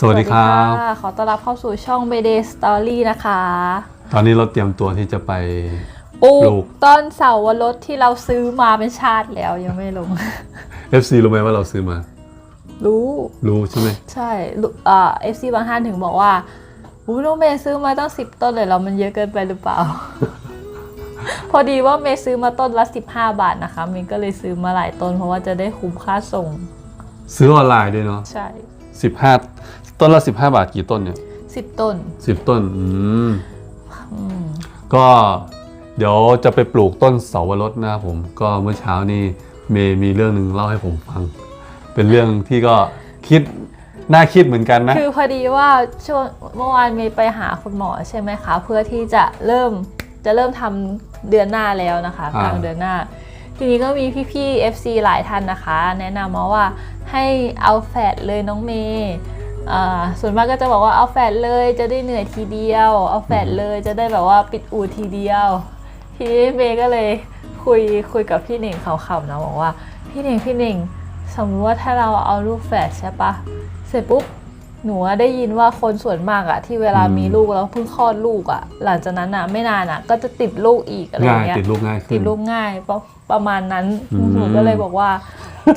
สวัสดีครับะขอต้อนรับเข้าสู่ช่อง Mayday Story นะคะ ตอนนี้เราเตรียมตัวที่จะไปปลูปลูกกต้นเสาวรสที่เราซื้อมาเป็นชาติแล้วยังไม่ลง FC รู้ไหมว่าเราซื้อมา รู้ รู้ใช่ไหมใช่รู้เอ่อฟซีบางท่านถึงบอกว่าอู้น้องเมย์ซื้อมาตั้งสิบต้นเลยเรามันเยอะเกินไปหรือเปล่า พอดีว่าเมย์ซื้อมาต้นละ15บาทนะคะเมย์ก็เลยซื้อมาหลายต้นเพราะว่าจะได้คุ้มค่าส่ง ซื้อออนไลน์ด้วยเนาะใช่สิบห้า ต้นละสิบห้าบาทกี่ต้นเนี่ย10ต้นสิบต้นอืมอืมก็เดี๋ยวจะไปปลูกต้นเสาวรสนะครับผม ก็เมื่อเช้านี้เมย์มีเรื่องหนึ่งเล่าให้ผมฟัง เป็นเรื่องที่ก็คิดน่าคิดเหมือนกันนะ คือพอดีว่าช่วงเมื่อวานเมย์ไปหาคุณหมอใช่ไหมคะ เพื่อที่จะเริ่มจะเริ่มทำเดือนหน้าแล้วนะคะอ่ากลางเดือนหน้า ทีนี้ก็มีพี่ๆ FC หลายท่านนะคะ แนะนำมาว่าให้เอาแฟดเลยน้องเมย์อ่า ส่วนมากก็จะบอกว่าเอาแฟดเลยจะได้เหนื่อยทีเดียว เอาแฟดเลยจะได้แบบว่าปิดอู่ทีเดียว ทีนี้เมย์ก็เลยคุยคุยกับพี่หนิงเขาขำๆนะบอกว่าพี่หนิงพี่หนิงสมมติว่าถ้าเราเอาลูกแฝดใช่ปะเสร็จปุ๊บหนูอะได้ยินว่าคนส่วนมากอะที่เวลาอืมมีลูกแล้วเพิ่งคลอดลูกอะหลังจากนั้นอะไม่นานอะก็จะติดลูกอีกอะไรอง่ายย่างเงี้ยติดลูกง่ายขึ้นติดลูกง่ายประประมาณนั้นอืมหนูก็เลยบอกว่า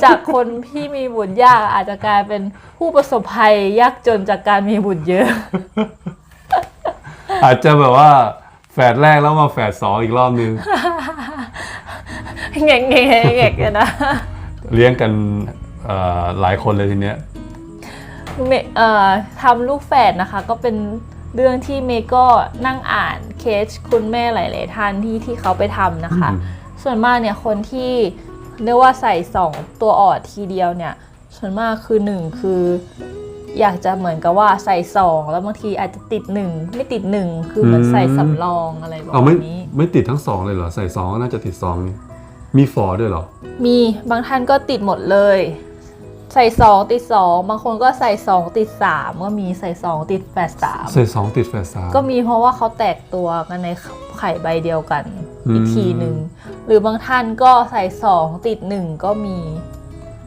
จากคนที่มีบุตรยากอาจจะกลายเป็นผู้ประสบภัยยากจนจากการมีบุตรเยอะ อาจจะแบบว่าแฝดแรกแล้วมาแฝดสองอีกรอบนึงเงกเงกเงกเลยนะ เลี้ยงกันเอ่อหลายคนเลยทีเนี้ยเมย์เอ่อทำลูกแฝดนะคะ ก็เป็นเรื่องที่เมย์ก็นั่งอ่านเคสคุณแม่หลาย ๆ ท่านที่ที่เขาไปทำนะคะอืมส่วนมากเนี่ยคนที่ เรียกว่าใส่สองตัวออดทีเดียวเนี่ยส่วนมากคือหนึ่งคือ อยากจะเหมือนกับว่าใส่สองแล้วบางทีอาจจะติดหนึ่งไม่ติดหนึ่งคือเหมันใส่สำรองอะไรแบบเอาไม่นี้ไม่ติดทั้งสองเลยเหรอ ใส่สองก็น่าจะติดสองนี่มีฝอด้วยเหรอ มีบางท่านก็ติดหมดเลย ใส่สองติดสองบางคนก็ใส่สองติดสามก็มีใส่สองติดแปดสามใส่สองติดแฝดสามก็มีเพราะว่าเขาแตกตัวกันในไข่ใบเดียวกันอืมอีกทีหนึ่ง หรือบางท่านก็ใส่สองติดหนึ่งก็มี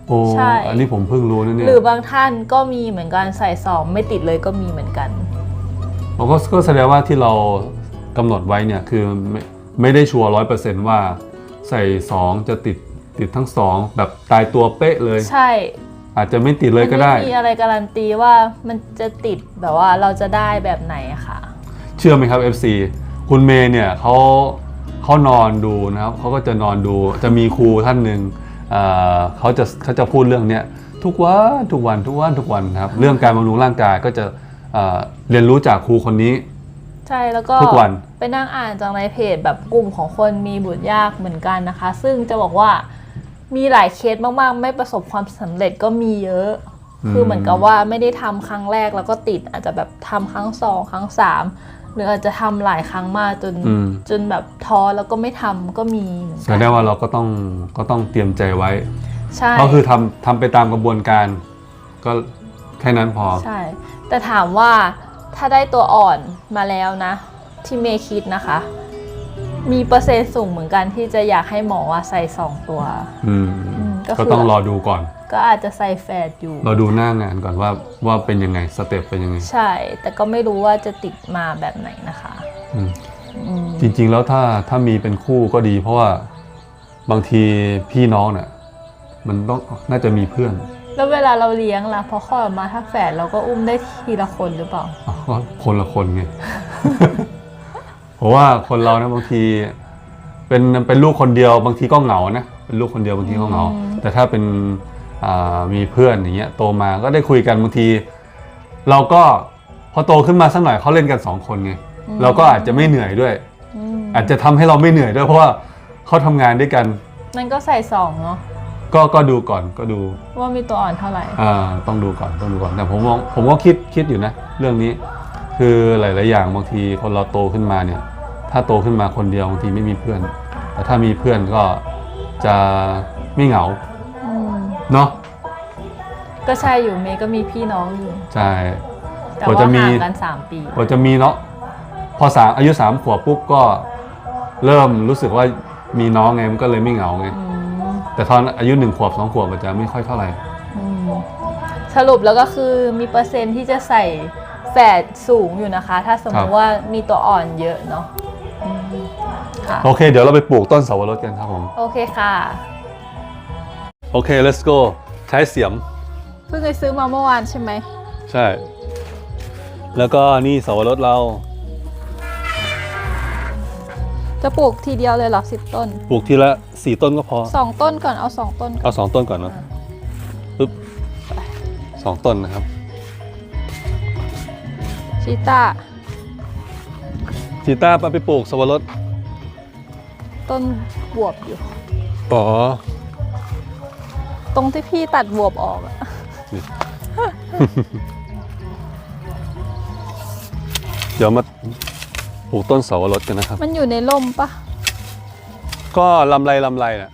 โอ้ใช่ อันนี้ผมเพิ่งรู้นะเนี่ยหรือบางท่านก็มีเหมือนกันใส่สองไม่ติดเลยก็มีเหมือนกันผมก็ก็แสดงว่าที่เรากำหนดไว้เนี่ยคือไม่ไม่ได้ชัวร์ร้อยเปอร์เซนต์ว่า ใส่สองจะติดติดทั้งสองแบบตายตัวเป๊ะเลย ใช่อาจจะไม่ติดเลยก็ได้ มันไม่มีอะไรการันตีว่ามันจะติดแบบว่าเราจะได้แบบไหนอะค่ะ เชื่อไหมครับ FC คุณเมย์เนี่ยเขา เขานอนดูนะครับเขาก็จะนอนดูจะมีครูท่านหนึ่งเอ่อเขาจะเขาจะพูดเรื่องเนี้ยทุกวันทุกวันทุกวันทุกวันนะครับ เรื่องการบำรุงร่างกายก็จะเอ่อเรียนรู้จากครูคนนี้ ใช่แล้วก็ทุกวันไปนั่งอ่านจากในเพจแบบกลุ่มของคนมีบุตรยากเหมือนกันนะคะ ซึ่งจะบอกว่ามีหลายเคสมากๆ ไม่ประสบความสำเร็จก็มีเยอะ คือเหมือนกับว่าไม่ได้ทำครั้งแรกแล้วก็ติดอาจจะแบบทำครั้งสองครั้งสาม หรืออาจจะทำหลายครั้งมากจนอืมจนแบบท้อแล้วก็ไม่ทำก็มีเหมือนแสกันดงว่าเราก็ต้องก็ต้องเตรียมใจไว้ใช่ก็คือทำทำไปตามกระบวนการ ก็แค่นั้นพอใช่ แต่ถามว่าถ้าได้ตัวอ่อนมาแล้วนะ ที่เมย์คิดนะคะ มีเปอร์เซ็นต์สูงเหมือนกันที่จะอยากให้หมอว่าใส่สองตัว อืม อืมก็คือก็ต้องรอดูก่อน ก็อาจจะใส่แฟดอยู่ เราดูหน้างานก่อนว่าว่าเป็นยังไงสเต็ปเป็นยังไงใช่ แต่ก็ไม่รู้ว่าจะติดมาแบบไหนนะคะ อืมอืมจริง ๆ แล้วถ้าถ้ามีเป็นคู่ก็ดี เพราะว่าบางทีพี่น้องเนี่ยมันต้องน่าจะมีเพื่อนแล้วเวลาเราเลี้ยงล่ะพอคลอดออกมาถ้าแฝดเราก็อุ้มได้ทีละคนหรือเปล่า อ๋อก็คนละคนไง เพราะว่าคนเรานะบางที เป็นเป็นลูกคนเดียว บางทีก็เหงานะเป็นลูกคนเดียวบางทีก็เหงา อืม แต่ถ้าเป็นอ่ามีเพื่อนอย่างเงี้ยโตมาก็ได้คุยกันบางที เราก็พอโตขึ้นมาสักหน่อยเขาเล่นกันสองคนไงเราก็อาจจะไม่เหนื่อยด้วยอืมอาจจะทำให้เราไม่เหนื่อยด้วยเพราะว่าเขาทำงานด้วยกันมันก็ใส่สองเนาะก็ก็ดูก่อนก็ดู ว่ามีตัวอ่อนเท่าไหร่อ่าต้องดูก่อนต้องดูก่อนแต่ผมมองผมก็คิดคิดอยู่นะ เรื่องนี้ คือหลาย ๆ อย่างบางทีคนเราโตขึ้นมาเนี่ย ถ้าโตขึ้นมาคนเดียวบางทีไม่มีเพื่อน แต่ถ้ามีเพื่อนก็จะไม่เหงาอืม เนาะก็ใช่อยู่เมย์ก็มีพี่น้องอยู่ ใช่ แต่กว่าว่าจะมี ห่างกันสามปีพอจะมีเนาะพอสามอายุสามขวบปุ๊บก็เริ่มรู้สึกว่ามีน้องไงมันก็เลยไม่เหงาไงอืมแต่ตอนอายุหนึ่งขวบสองขวบมันจะไม่ค่อยเท่าไหร่ อืมสรุปแล้วก็คือมีเปอร์เซ็นต์ที่จะใส่แฝดสูงอยู่นะคะ ถ้าสมมครัติบว่ามีตัวอ่อนเยอะเนาะอืมค่ะ โอเค เดี๋ยวเราไปปลูกต้นเสาวรสกันครับผม โอเคค่ะ โอเค let's go ใช้เสียม เพิ่งไปซื้อมาเมื่อวานใช่ไหม ใช่ แล้วก็นี่เสาวรสเราจะปลูกทีเดียวเลยเหรอสิบต้น ปลูกทีละสี่ต้นก็พอ สองต้นก่อนเอาสองต้นก่อนเอาสองต้นก่อนเนาะปึ๊บสองต้นนะครับ ชีต้าชีต้าไปไปปลูกเสาวรสต้นบวบอยู่ ป๋อ ตรงที่พี่ตัดบวบออกอะเดี๋ยวมาปลูกต้นเสาวรสกันนะครับ มันอยู่ในร่มปะก็ลำไรลำไรน่ะ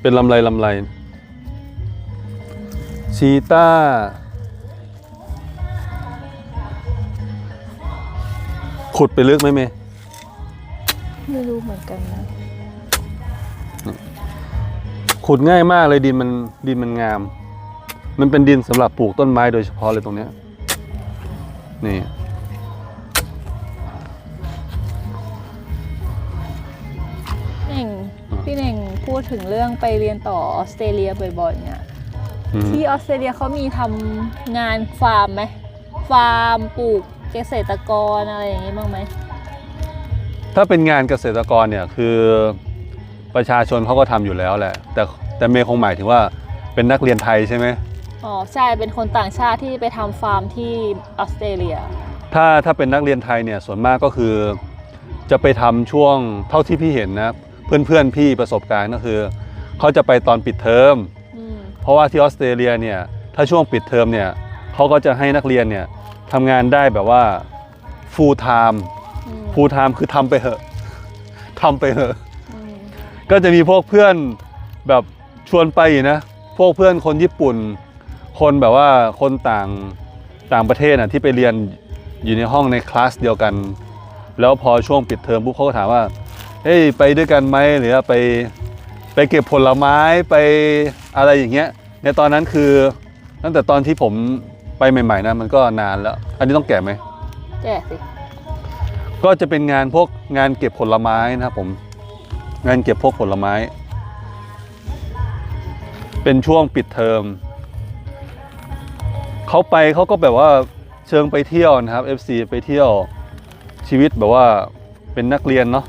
เป็นลำไรลำไรชีต้าขุดไปลึกไหมเมย์ไม่รู้เหมือนกันนะ ขุดง่ายมากเลยดินมันดินมันงาม มันเป็นดินสำหรับปลูกต้นไม้โดยเฉพาะเลยตรงเนี้ยนี่เน่งพี่เน่งพูดถึงเรื่องไปเรียนต่อออสเตรเลียบ่อยๆเนี่ยอืมที่ออสเตรเลียเขามีทำงานฟาร์มไหมฟาร์มปลูกเกษตรกรอะไรอย่างงี้บ้างไหมถ้าเป็นงานเกษตรกรเนี่ยคือ ประชาชนเขาก็ทำอยู่แล้วแหละ แต่แต่เมย์คงหมายถึงว่าเป็นนักเรียนไทยใช่ไหมอ๋อใช่เป็นคนต่างชาติที่ไปทำฟาร์มที่ออสเตรเลีย ถ้าถ้าเป็นนักเรียนไทยเนี่ยส่วนมากก็คือ จะไปทำช่วงเท่าที่พี่เห็นนะเพื่อนเพื่อนๆพี่ประสบการณ์ก็คือเขาจะไปตอนปิดเทอมอืมเพราะว่าที่ออสเตรเลียเนี่ยถ้าช่วงปิดเทอมเนี่ยเขาก็จะให้นักเรียนเนี่ยทำงานได้แบบว่า full time อืม full time คือทำไปเหอะทำไปเหอะอืม ก็จะมีพวกเพื่อนแบบชวนไปอยู่นะ พวกเพื่อนคนญี่ปุ่น คนแบบว่าคนต่างต่างประเทศน่ะที่ไปเรียนอยู่ในห้องในคลาสเดียวกัน แล้วพอช่วงปิดเทอมปุ๊บเขาก็ถามว่าเฮ้ยไปด้วยกันไหมหรือว่าไปไปเก็บผลไม้ไปอะไรอย่างเงี้ย ในตอนนั้นคือตั้งแต่ตอนที่ผมไปใหม่ๆนะมันก็นานแล้ว อันนี้ต้องแก่ไหมแก่สิก็จะเป็นงานพวกงานเก็บผลไม้นะครับผม งานเก็บพวกผลไม้ เป็นช่วงปิดเทอมเขาไปเขาก็แบบว่าเชิงไปเที่ยวนะครับ FC ไปเที่ยวชีวิตแบบว่าเป็นนักเรียนเนาะ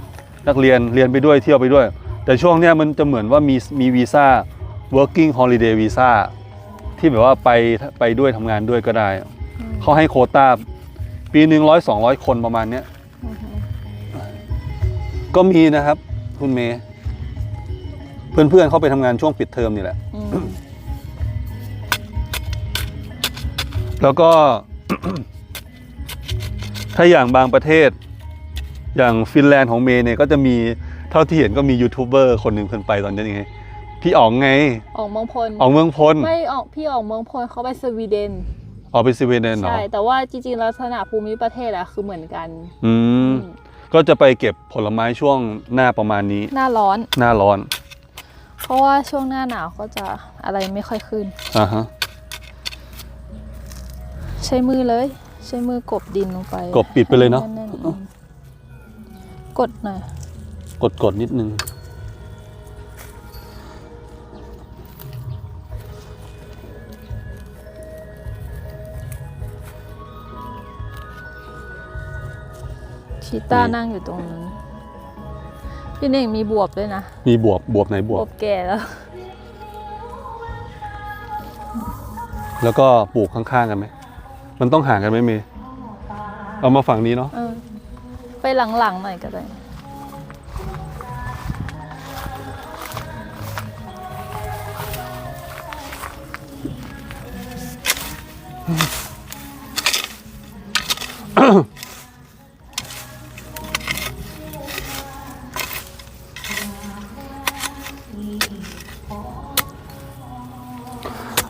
นักเรียนเรียนไปด้วยเที่ยวไปด้วย แต่ช่วงเนี้ยมันจะเหมือนว่ามีมีวีซ่า working holiday visa ที่แบบว่าไปไปด้วยทำงานด้วยก็ได้อืมเขาให้โควต้าปีหนึ่งร้อยสองร้อยคนประมาณเนี้ยอือฮึก็มีนะครับ คุณเมย์เพื่อนๆเขาไปทำงานช่วงปิดเทอมนี่แหละ อืมแล้วก็ ถ้าอย่างบางประเทศ อย่างฟินแลนด์ของเมย์เนี่ยก็จะมีเท่าที่เห็นก็มียูทูบเบอร์คนหนึ่งเพิ่นไปตอนนี้ยังไงพี่อ๋องไงออกเมืองพลอ๋องเมืองพลไม่ออกพี่ออกเมืองพลเขาไปสวีเดนออกไปสวีเดนเหรอใช่ แต่ว่าจริงๆ ลักษณะภูมิประเทศอะคือเหมือนกัน อืม อืม ก็จะไปเก็บผลไม้ช่วงหน้าประมาณนี้ หน้าร้อน หน้าร้อน เพราะว่าช่วงหน้าหนาวก็จะอะไรไม่ค่อยขึ้น อ่าฮะ ใช้มือเลย ใช้มือกบดินลงไปกบปิดไปเลยเนาะ ให้แๆอืมกดหน่อย กดกดนิดนึง ชีต้านั่งอยู่ตรงนั้นพี่เน่งมีบวบด้วยนะ มีบวบบวบไหนบบววบบแก่แล้ว แล้วก็ปลูกข้างๆกันไหมมันต้องห่างกันไหมเมย์เอามาฝั่งนี้เนาะเออ ไปหลังๆหน่อยก็ได้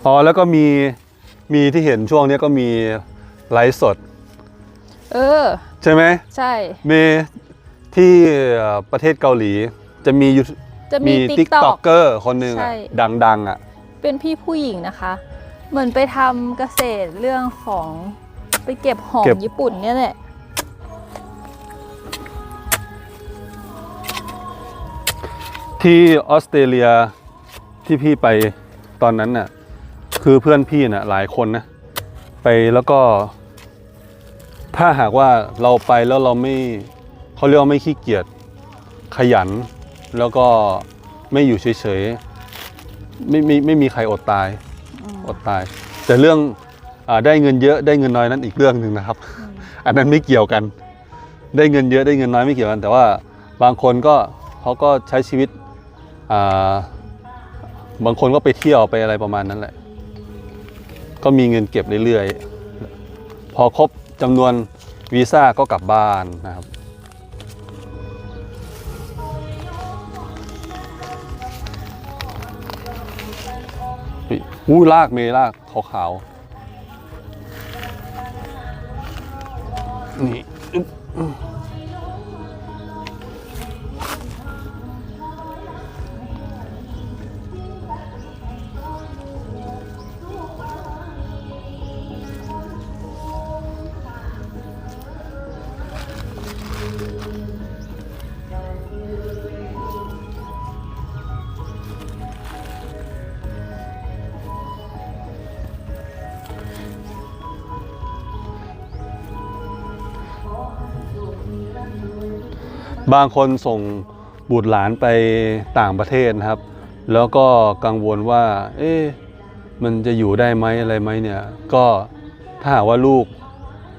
อ๋อแล้วก็มีมีที่เห็นช่วงเนี้ยก็มีไลฟ์สด เออ ใช่ไหมใช่เมย์ที่เอ่อประเทศเกาหลีจะมียูจะมีมีติ๊กต็อก TikTok เกอร์คนหนึ่งใช่อะดังๆอะ เป็นพี่ผู้หญิงนะคะ เหมือนไปทำเกษตรเรื่องของไปเก็บหอมเก็บญี่ปุ่นเนี่ยแหละที่ออสเตรเลียที่พี่ไปตอนนั้นน่ะ คือเพื่อนพี่น่ะหลายคนนะ ไปแล้วก็ ถ้าหากว่าเราไปแล้วเราไม่เขาเรียกว่าไม่ขี้เกียจขยัน แล้วก็ไม่อยู่เฉยๆไม่ไม่ไม่มีใครอดตายอดตาย แต่เรื่องอาได้เงินเยอะได้เงินน้อยนั้นอีกเรื่องหนึ่งนะครับ อันนั้นไม่เกี่ยวกัน ได้เงินเยอะได้เงินน้อยไม่เกี่ยวกัน แต่ว่าบางคนก็เขาก็ใช้ชีวิตอ่าบางคนก็ไปเที่ยวไปอะไรประมาณนั้นแหละ ก็มีเงินเก็บเรื่อยๆ พอครบจำนวนวีซ่าก็กลับบ้านนะครับ อู้ลากเมลากขาวๆ นี่ บบางคนส่งบุตรหลานไปต่างประเทศนะครับ แล้วก็กังวลว่า เอ๊ะมันจะอยู่ได้ไหมอะไรไหมเนี่ย ก็ถ้าหากว่าลูก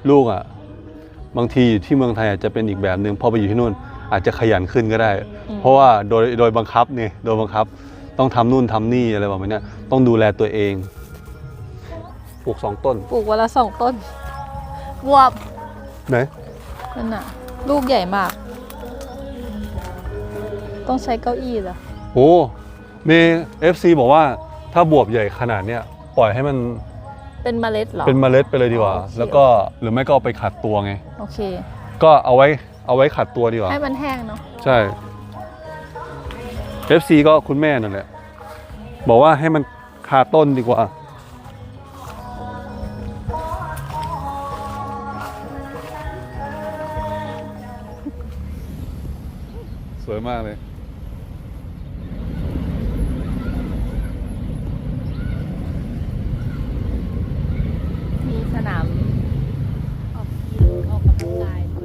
ลูกอะบางทีอยู่ที่เมืองไทยอาจจะเป็นอีกแบบหนึ่งพอไปอยู่ที่นู่นอาจจะขยันขึ้นก็ได้อืมเพราะว่าโดยโดยบังคับเนี่ยโดยบังคับต้องทำนู่นทำนี่อะไรประมาณเนี้ยต้องดูแลตัวเองปลูกสองต้นปลูกวันละสองต้นบวบไหนนั่นน่ะ ลูกใหญ่มาก ต้องใช้เก้าอี้เหรอโอ้เมเอฟซีบอกว่าถ้าบวบใหญ่ขนาดเนี้ยปล่อยให้มันเป็นเมล็ดเหรอ เป็นเมล็ดไปเลยดีกว่า อ๋อโอเค แล้วก็หรือไม่ก็เอาไปขัดตัวไง โอเค ก็เอาไว้เอาไว้ขัดตัวดีกว่า ให้มันแห้งเนาะใช่ FC ก็คุณแม่นั่นแหละ บอกว่าให้มันคาต้นดีกว่า สวยมากเลยมีสนามออกออกกำลังกายด้วย